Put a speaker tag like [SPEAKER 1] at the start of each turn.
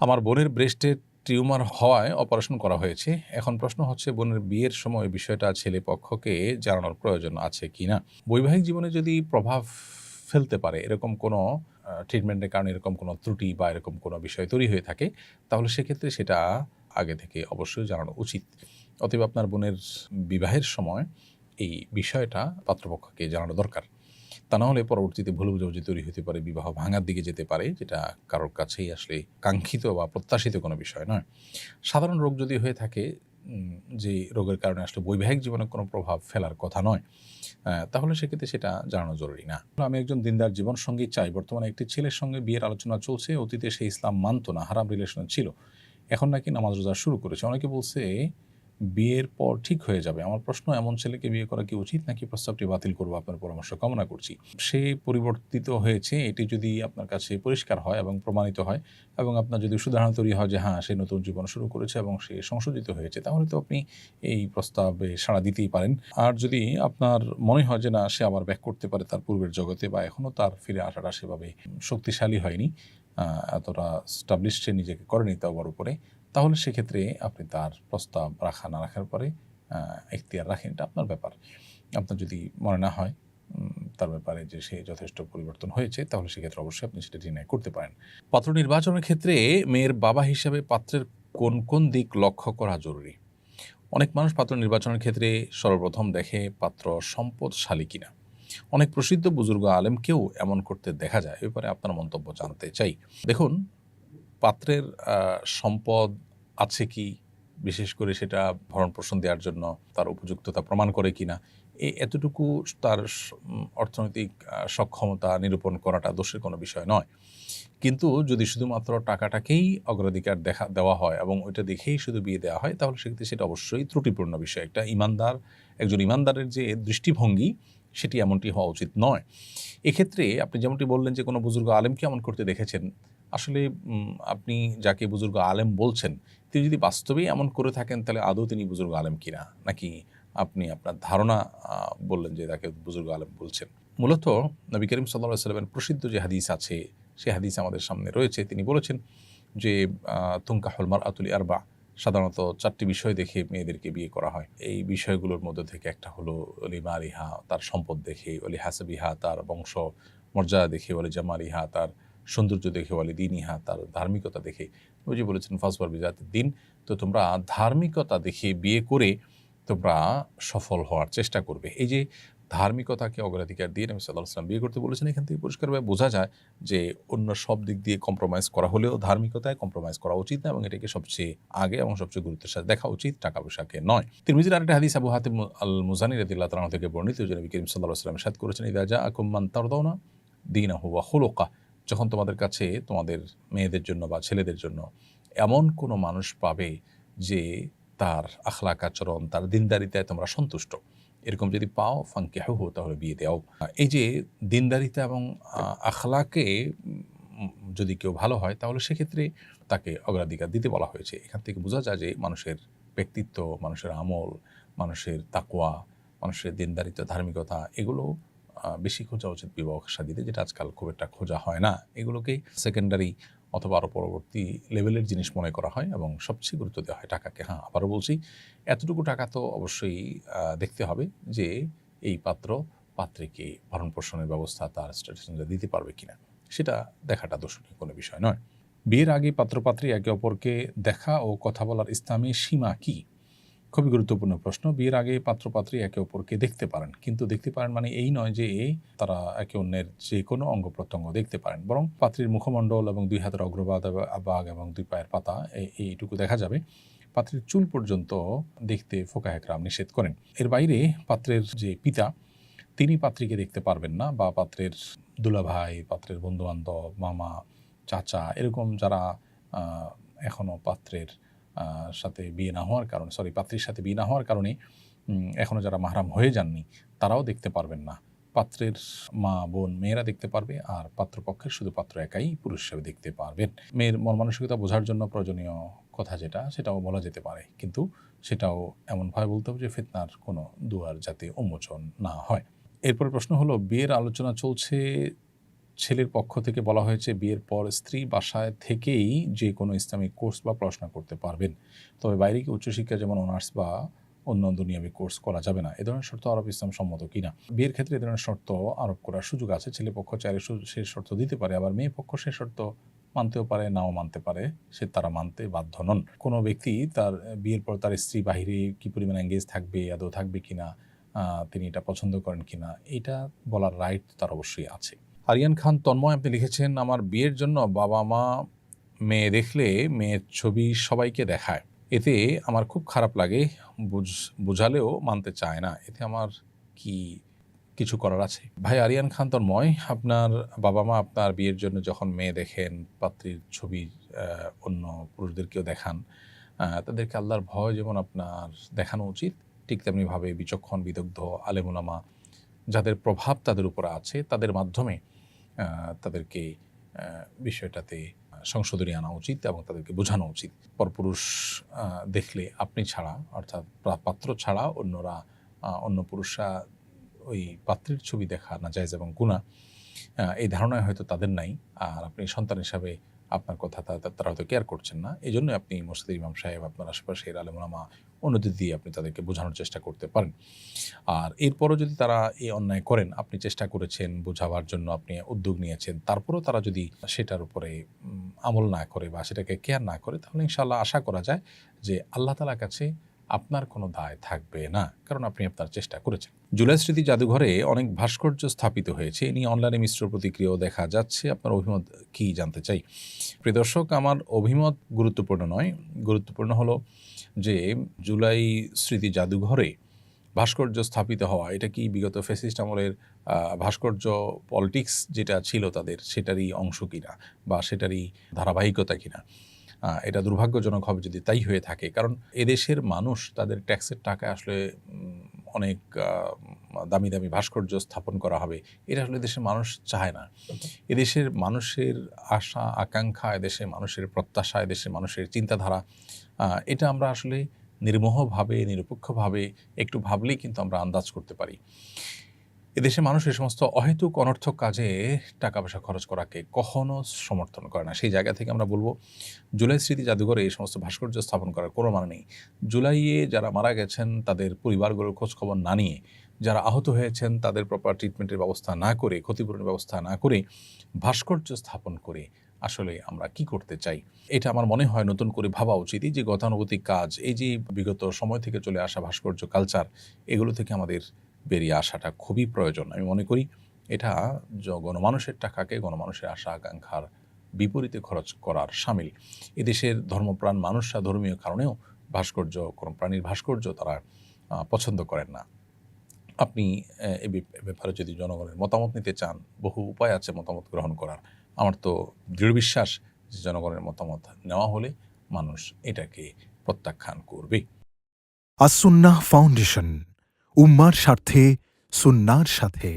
[SPEAKER 1] আমার বোনের ব্রেস্টে টিউমার হওয়ায় অপারেশন করা হয়েছে। এখন প্রশ্ন হচ্ছে, বোনের বিয়ের সময় বিষয়টা ছেলে পক্ষকে জানানোর প্রয়োজন আছে কি না? বৈবাহিক জীবনে যদি প্রভাব ফেলতে পারে, এরকম কোনো ট্রিটমেন্টের কারণে এরকম কোনো ত্রুটি বা এরকম কোনো বিষয় তৈরি হয়ে থাকে, তাহলে সেক্ষেত্রে সেটা আগে থেকে অবশ্যই জানানো উচিত। অতএব আপনার বোনের বিবাহের সময় এই বিষয়টা পাত্রপক্ষকে জানানো দরকার। তা না হলে পরবর্তীতে ভুল বুঝাবুঝি তৈরি হতে পারে, বিবাহ ভাঙার দিকে যেতে পারে, যেটা কারোর কাছেই আসলে কাঙ্ক্ষিত বা প্রত্যাশিত কোনো বিষয় নয়। সাধারণ রোগ যদি হয়ে থাকে যে রোগের কারণে আসলে বৈবাহিক জীবনে কোনো প্রভাব ফেলার কথা নয় তাহলে সেক্ষেত্রে সেটা জানানো জরুরি না। আমি একজন দিনদার জীবন সঙ্গী চাই। বর্তমানে একটি ছেলের সঙ্গে বিয়ের আলোচনা চলছে, অতীতে সে ইসলাম মানত না, হারাম রিলেশন ছিল, এখন নাকি নামাজ রোজা শুরু করেছে। অনেকে বলছে বিয়ের পর ঠিক হয়ে যাবে। আমার প্রশ্ন, এমন ছেলেকে বিয়ে করা কি উচিত নাকি প্রস্তাবটি বাতিল করব আপনার পরামর্শ? কামনা করছি। সে পরিবর্তিত হয়েছে, এটি যদি আপনার কাছে পরিষ্কার হয় এবং প্রমাণিত হয় এবং আপনার যদি সুধারণা তৈরি হয় যে হ্যাঁ সে নতুন জীবন শুরু করেছে এবং সে সংশোধিত হয়েছে, তাহলে তো আপনি এই প্রস্তাবে সাড়া দিতেই পারেন। আর যদি আপনার মনে হয় যে, না, সে আবার ব্যাক করতে পারে তার পূর্বের জগতে বা এখনও তার ফিরে আসাটা সেভাবে শক্তিশালী হয়নি এতটা স্টাবলিশ সে নিজেকে করেনি তার উপরে তাহলে সেক্ষেত্রে আপনি তার প্রস্তাব রাখা না রাখার পরে এখতিয়ার রাখেন। এটা আপনার ব্যাপার। আপনার যদি মনে না হয় তার ব্যাপারে যে সে যথেষ্ট পরিবর্তন হয়েছে, তাহলে সেক্ষেত্রে অবশ্যই আপনি সেটা ডিনাই করতে পারেন। পাত্র নির্বাচনের ক্ষেত্রে মেয়ের বাবা হিসাবে পাত্রের কোন কোন দিক লক্ষ্য করা জরুরি? অনেক মানুষ পাত্র নির্বাচনের ক্ষেত্রে সর্বপ্রথম দেখে পাত্র সম্পদশালী কিনা। অনেক প্রসিদ্ধ বুজুর্গ আলেমকেও এমন করতে দেখা যায়। এ ব্যাপারে আপনার মন্তব্য জানতে চাই। দেখুন পাত্রের সম্পদ আছে কি? বিশেষ করে সেটা ভরণ পোষণ দেওয়ার জন্য তার উপযুক্ততা প্রমাণ করে কিনা? এই এতটুকু তার অর্থনৈতিক সক্ষমতা নিরূপণ করাটা দোষের কোনো বিষয় নয়। কিন্তু যদি শুধুমাত্র টাকাটাকেই অগ্রাধিকার দেখা, দেওয়া হয় এবং ওইটা দেখেই শুধু বিয়ে দেওয়া হয়, তাহলে সেক্ষেত্রে সেটা অবশ্যই ত্রুটিপূর্ণ বিষয়। একটা ইমানদার, একজন ইমানদারের যে দৃষ্টিভঙ্গি, সেটি এমনটি হওয়া উচিত নয়। এক্ষেত্রে আপনি যেমনটি বললেন যে কোনো বুজুর্গ আলেমকে এমন করতে দেখেছেন আসলে আপনি যাকে বুজুর্গ আলেম বলছেন, তিনি যদি বাস্তবেই এমন করে থাকেন, তাহলে আদৌ তিনি বুজুর্গ আলেম কিনা নাকি আপনি আপনার ধারণা বললেন যে তাকে বুজুর্গ আলেম বলছেন? মূলত নবী করিম সাল্লাহ সাল্লামের প্রসিদ্ধ যে হাদিস আছে, সে হাদিস আমাদের সামনে রয়েছে। তিনি বলেছেন যে তুঙ্কা হলমার আতুলি আরবা সাধারণত চারটি বিষয় দেখে মেয়েদেরকে বিয়ে করা হয়। এই বিষয়গুলোর মধ্যে থেকে একটা হলো অলিমা আলিহা তার সম্পদ দেখে, অলি হাসাবিহা, তার বংশ মর্যাদা দেখে, অলি জামালিহা তার সৌন্দর্য দেখে বলে দিনইহা তার ধার্মিকতা দেখে, ওই যে বলেছেন ফাসবার বিজাতের দিন, তো তোমরা ধার্মিকতা দেখে বিয়ে করে তোমরা সফল হওয়ার চেষ্টা করবে। এই যে ধার্মিকতাকে অগ্রাধিকার দিয়ে নবী সাল্লাহ আসলাম বিয়ে করতে বলেছেন, এখান থেকে পরিষ্কারভাবে বোঝা যায় যে অন্য সব দিক দিয়ে কম্প্রোমাইজ করা হলেও ধার্মিকতায় কম্প্রোমাইজ করা উচিত না এবং এটাকে সবচেয়ে আগে এবং সবচেয়ে গুরুত্বের সাথে দেখা উচিত, টাকা পয়সাকে নয়। তিরমিজির আরেকটা হাদিস, আবু হাতিম আল মুজানি রদিল্লাহ থেকে বর্ণিত, যে নবী করিম সাল্লাহ আসলাম সাদ করেছেন ইদাজা আকুম্মান তারদাউনা দিন হুয়া হুলোকা যখন তোমাদের কাছে তোমাদের মেয়েদের জন্য বা ছেলেদের জন্য এমন কোনো মানুষ পাবে যে তার আখলাক আচরণ, তার দিনদারিতায় তোমরা সন্তুষ্ট, এরকম যদি পাও ফাঙ্কে হু তাহলে বিয়ে দেও। এই যে দিনদারিতা এবং আখলাকে যদি কেউ ভালো হয়, তাহলে সেক্ষেত্রে তাকে অগ্রাধিকার দিতে বলা হয়েছে। এখান থেকে বোঝা যায় যে মানুষের ব্যক্তিত্ব, মানুষের আমল, মানুষের তাকোয়া মানুষের দিনদারিতা, ধার্মিকতা, এগুলো বেশি খোঁজা উচিত বিবাহ সাদিতে যেটা আজকাল খুব একটা খোঁজা হয় না। এগুলোকে সেকেন্ডারি অথবা আরও পরবর্তী লেভেলের জিনিস মনে করা হয় এবং সবচেয়ে গুরুত্ব দেওয়া হয় টাকাকে। হ্যাঁ আবারও বলছি, এতটুকু টাকা তো অবশ্যই দেখতে হবে যে এই পাত্র পাত্রীকে ভরণ পোষণের ব্যবস্থা তার স্ট্যাটাস দিতে পারবে কিনা। সেটা দেখাটা দোষণীয় কোনো বিষয় নয়। বিয়ের আগে পাত্রপাত্রী একে অপরকে দেখা ও কথা বলার ইসলামী সীমা কি? খুবই গুরুত্বপূর্ণ প্রশ্ন। বিয়ের আগে পাত্রপাত্রী একে অপরকে দেখতে পারেন। কিন্তু দেখতে পারেন মানে এই নয় যে তারা একে অন্যের যে কোনো অঙ্গ প্রত্যঙ্গ দেখতে পারেন। বরং পাত্রীর মুখমণ্ডল এবং দুই হাতের অগ্রবাদ, বাঘ এবং দুই পায়ের পাতা এই- এইটুকু দেখা যাবে। পাত্রের চুল পর্যন্ত দেখতে ফোকা একরাম নিষেধ করেন। এর বাইরে পাত্রের যে পিতা, তিনি পাত্রীকে দেখতে পারবেন না বা পাত্রের দুলাভাই, পাত্রের বন্ধুবান্ধব, মামা, চাচা, এরকম যারা এখনও পাত্রের সাথে বিয়ে না হওয়ার কারণে সরি পাত্রীর সাথে বিয়ে না হওয়ার কারণে এখনও যারা মাহরাম হয়ে যাননি, তারাও দেখতে পারবেন না। পাত্রের মা, বোন, মেয়েরা দেখতে পারবে, আর পাত্রপক্ষের শুধু পাত্র একাই পুরুষ হিসেবে দেখতে পারবেন। মেয়ের মন মানসিকতা বোঝার জন্য প্রয়োজনীয় কথা যেটা, সেটাও বলা যেতে পারে। কিন্তু সেটাও এমনভাবে বলতে হবে যে ফিতনার কোনো দুয়ার যাতে উন্মোচন না হয়। এরপরে প্রশ্ন হলো, বিয়ের আলোচনা চলছে ছেলের পক্ষ থেকে বলা হয়েছে, বিয়ের পর স্ত্রী বাসায় থেকেই যে কোনো ইসলামিক কোর্স বা পড়াশোনা করতে পারবেন। তবে বাইরে কি উচ্চশিক্ষা যেমন অনার্স বা অন্য দুনিয়াবি কোর্স করা যাবে না। এ ধরনের শর্ত আরব ইসলাম সম্মত কিনা? বিয়ের ক্ষেত্রে এ ধরনের শর্ত আরোপ করার সুযোগ আছে। ছেলে পক্ষ চাইলে সু- শর্ত দিতে পারে, আবার মেয়ে পক্ষ সে শর্ত মানতেও পারে, নাও মানতে পারে, সে তারা মানতে বাধ্য নন। কোনো ব্যক্তি তার বিয়ের পর তার স্ত্রী বাহিরে কি পরিমাণ এঙ্গেজ থাকবে, আদৌ থাকবে কিনা তিনি এটা পছন্দ করেন কিনা, এটা বলার রাইট তার অবশ্যই আছে। আরিয়ান খান তন্ময়, আপনি লিখেছেন, আমার বিয়ের জন্য বাবা মা মেয়ে দেখলে মেয়ের ছবি সবাইকে দেখায়। এতে আমার খুব খারাপ লাগে, বুঝ, বোঝালেও মানতে চায় না। এতে আমার কি কিছু করার আছে? ভাই আরিয়ান খান তন্ময়, আপনার বাবা মা আপনার বিয়ের জন্য যখন মেয়ে দেখেন, পাত্রীর ছবি অন্য পুরুষদেরকেও দেখান তাদেরকে আল্লাহর ভয় যেমন আপনার দেখানো উচিত, ঠিক তেমনিভাবে বিচক্ষণ, বিদগ্ধ, আলেমুলামা যাদের প্রভাব তাদের উপর আছে, তাদের মাধ্যমে তাদেরকে বিষয়টাতে সংশোধনী আনা উচিত এবং তাদেরকে বোঝানো উচিত। পরপুরুষ দেখলে আপনি ছাড়া, অর্থাৎ পাত্র ছাড়া অন্যরা অন্য পুরুষরা ওই পাত্রের ছবি দেখা না যায় এবং গুণা এই ধারণায় হয়তো তাদের নাই। আর আপনি সন্তান হিসাবে আপনার কথা তারা হয়তো কেয়ার করছেন না। এই জন্য আপনি মসজিদের ইমাম সাহেব, আপনার আশেপাশের আলেমুলামা অন্যদের দিয়ে আপনি তাদেরকে বোঝানোর চেষ্টা করতে পারেন। আর এরপরও যদি তারা এই অন্যায় করেন, আপনি চেষ্টা করেছেন বোঝাবার জন্য, আপনি উদ্যোগ নিয়েছেন, তারপরেও তারা যদি সেটার উপরে আমল না করে বা সেটাকে কেয়ার না করে, তাহলে ইনশাল্লাহ আশা করা যায় যে আল্লাহ তালার কাছে আপনার কোনো দায় থাকবে না, কারণ আপনি আপনার চেষ্টা করেছেন। জুলাই স্মৃতি জাদুঘরে অনেক ভাস্কর্য স্থাপিত হয়েছে। এ নিয়ে অনলাইনে মিশ্র প্রতিক্রিয়াও দেখা যাচ্ছে। আপনার অভিমত কি জানতে চাই? প্রিয় দর্শক, আমার অভিমত গুরুত্বপূর্ণ নয়। গুরুত্বপূর্ণ হলো যে জুলাই স্মৃতি জাদুঘরে ভাস্কর্য স্থাপিত হওয়া, এটা কি বিগত ফেসিস্ট আমলের ভাস্কর্য পলিটিক্স যেটা ছিল তাদের, সেটারই অংশ কিনা বা সেটারই ধারাবাহিকতা কিনা? এটা দুর্ভাগ্যজনক হবে যদি তাই হয়ে থাকে। কারণ এদেশের মানুষ তাদের ট্যাক্সের টাকা আসলে অনেক দামি দামি ভাস্কর্য স্থাপন করা হবে, এটা আসলে দেশের মানুষ চায় না। এদেশের মানুষের আশা, আকাঙ্ক্ষা, এদেশের মানুষের প্রত্যাশা, এদেশের মানুষের চিন্তাধারা এটা আমরা আসলে নির্মোহভাবে, নিরপেক্ষভাবে একটু ভাবলেই কিন্তু আমরা আন্দাজ করতে পারি। এদেশের মানুষ এই সমস্ত অহেতুক, অনর্থক কাজে টাকা পয়সা খরচ করাকে কখনো সমর্থন করে না। সেই জায়গা থেকে আমরা বলব, জুলাই স্মৃতি জাদুঘরে এই সমস্ত ভাস্কর্য স্থাপন করার কোনো মানে নেই। জুলাইয়ে যারা মারা গেছেন, তাদের পরিবারগুলোর খোঁজখবর না নিয়ে যারা আহত হয়েছেন, তাদের প্রপার ট্রিটমেন্টের ব্যবস্থা না করে, ক্ষতিপূরণের ব্যবস্থা না করে, ভাস্কর্য স্থাপন করে আসলে আমরা কি করতে চাই? এটা আমার মনে হয় নতুন করে ভাবা উচিত। এই যে গতানুগতিক কাজ, এই যে বিগত সময় থেকে চলে আসা ভাস্কর্য কালচার এগুলো থেকে আমাদের বেরিয়ে আসাটা খুবই প্রয়োজন। আমি মনে করি এটা গণমানুষের টাকাকে গণমানুষের আশা, আকাঙ্ক্ষার বিপরীতে খরচ করার সামিল। এদেশের ধর্মপ্রাণ মানুষরা ধর্মীয় কারণেও ভাস্কর্য কোনো প্রাণীর ভাস্কর্য তারা পছন্দ করেন না। আপনি, এ ব্যাপারে যদি জনগণের মতামত নিতে চান, বহু উপায় আছে মতামত গ্রহণ করার। আমার তো দৃঢ় বিশ্বাস যে জনগণের মতামত নেওয়া হলে মানুষ এটাকে প্রত্যাখ্যান করবে।
[SPEAKER 2] আসুন্না ফাউন্ডেশন, উম্মার স্বার্থে, সুন্নার সাথে।